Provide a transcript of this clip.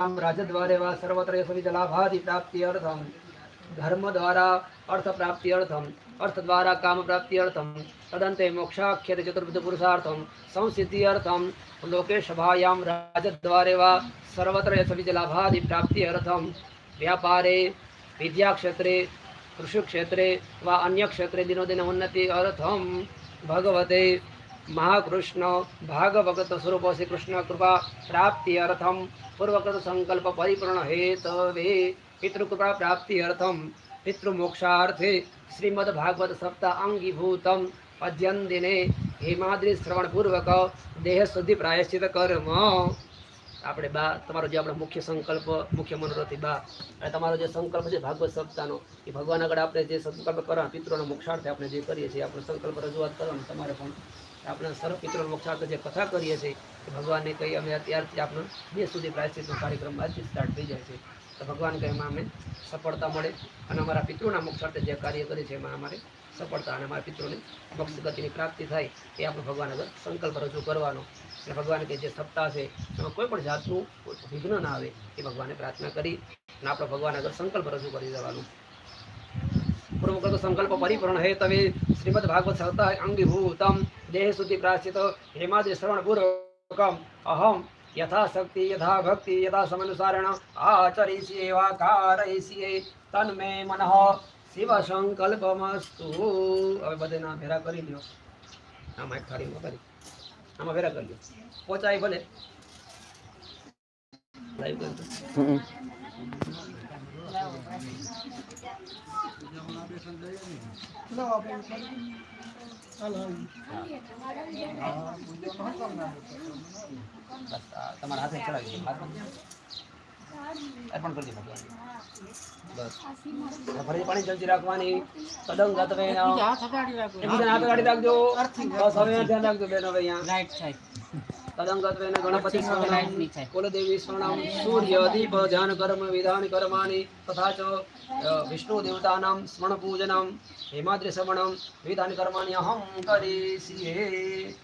राजद्वारे वा सर्वत्र सभी जलाभादि प्राप्ति अर्थम धर्म द्वारा अर्थ प्राप्ति अर्थम अर्थ द्वारा यशोविजलाभादि प्राप्त्यर्थं धर्मद्वारा अर्थप्राप्त्यर्थम्, अर्थद्वारा कामप्राप्त्यर्थं तदन्ते मोक्षाख्यते चतुर्विधपुरुषार्थं संसिद्ध्यर्थं लोकेशभायां राजद्वारे वा सर्वत्र सभी जलाभादि प्राप्ति अर्थम व्यापारे विद्या क्षेत्रे कृषि क्षेत्रे व अन्य क्षेत्रे दिनों दिन उन्नति अर्थम। भगवते મહાકૃષ્ણ ભાગવત સ્વરૂપ શ્રી કૃષ્ણ કૃપા પ્રાપ્તિ અર્થમ. પૂર્વકૃત સંકલ્પ પરિપૂર્ણ હેતવે. પિતૃકૃપા પ્રાપ્તિ અર્થમ. પિતૃમોક્ષાર્થે શ્રીમદ ભાગવત સપ્તાહ અંગીભૂતમ અધ્યન હેમાદ્રી શ્રવણપૂર્વક દેહ શુદ્ધિ પ્રાયશ્ચિત કર્મ. આપણે બા, તમારો જે આપણો મુખ્ય સંકલ્પ, મુખ્ય મનોરથી બા, અને તમારો જે સંકલ્પ છે ભાગવત સપ્તાહનો, એ ભગવાન આગળ આપણે જે સંકલ્પ કરવા પિતૃનો મોક્ષાર્થે આપણે જે કરીએ છીએ, આપણો સંકલ્પ રજૂઆત કરવાનો તમારે પણ આપણે સર્વ પિતૃનો મોક્ષાર્થે જે કથા કરીએ છીએ, એ ભગવાનને કહી અમે અત્યારથી આપણો બે સુધી પ્રાયશ્ચિતનો કાર્યક્રમ આજથી સ્ટાર્ટ થઈ જાય છે. તો ભગવાન કહે, એમાં અમે સફળતા મળે અને અમારા પિતૃના મોક્ષાર્થે જે કાર્ય કરીએ છીએ, એમાં અમારે સફળતા અને અમારા પિતૃને મોક્ષ ગતિની પ્રાપ્તિ થાય, એ આપણે ભગવાન આગળ સંકલ્પ રજૂ કરવાનો. અને ભગવાન કે જે સપ્તાહ છે, એમાં કોઈ પણ જાતનું વિઘ્ન ના આવે, એ ભગવાને પ્રાર્થના કરી અને આપણે ભગવાન આગળ સંકલ્પ રજૂ કરી દેવાનું. પૂર્વકૃત સંકલ્પ પરિપૂર્ણ હે તવે શ્રીમદ ભાગવત સપ્તાહ અંગીભૂતમ દેહ સુધી પ્રાચિત હેમાદ્રી શ્રવણ પૂર્વકમ અહમ યથાશક્તિ યથા ભક્તિ યથા સમનુસારેણ આચરીષ્યે વા કારયિષ્યે તન્મે મનઃ શિવ સંકલ્પમસ્તુ હવે બધે ના ભેરા કરી લ્યો આમાં એક થાળીમાં કરી આમાં ભેરા કરી લ્યો પહોંચાય ભલે લાઈવ કરી દો. બસ આ તમારા હાથે ચડાવી અર્પણ કરી દો બસ. ફરી પાણી જલ્દી રાખવાની. કદમ જાત એકબીજાને હાથ ગાડી રાખજો. બસ હવે ધ્યાન રાખજો બેન હવે અહીંયા. તદંગત્વેન ગણપતિ સ્મરણમ કુલદેવી સ્મરણમ સૂર્ય દીપ ધ્યાન કર્મ વિધાન કર્માણિ તથા ચ વિષ્ણુ દેવતાનાં સ્મરણ પૂજનમ હેમાદ્રી શ્રવણમ વિધાન અહમ કરીષ્યે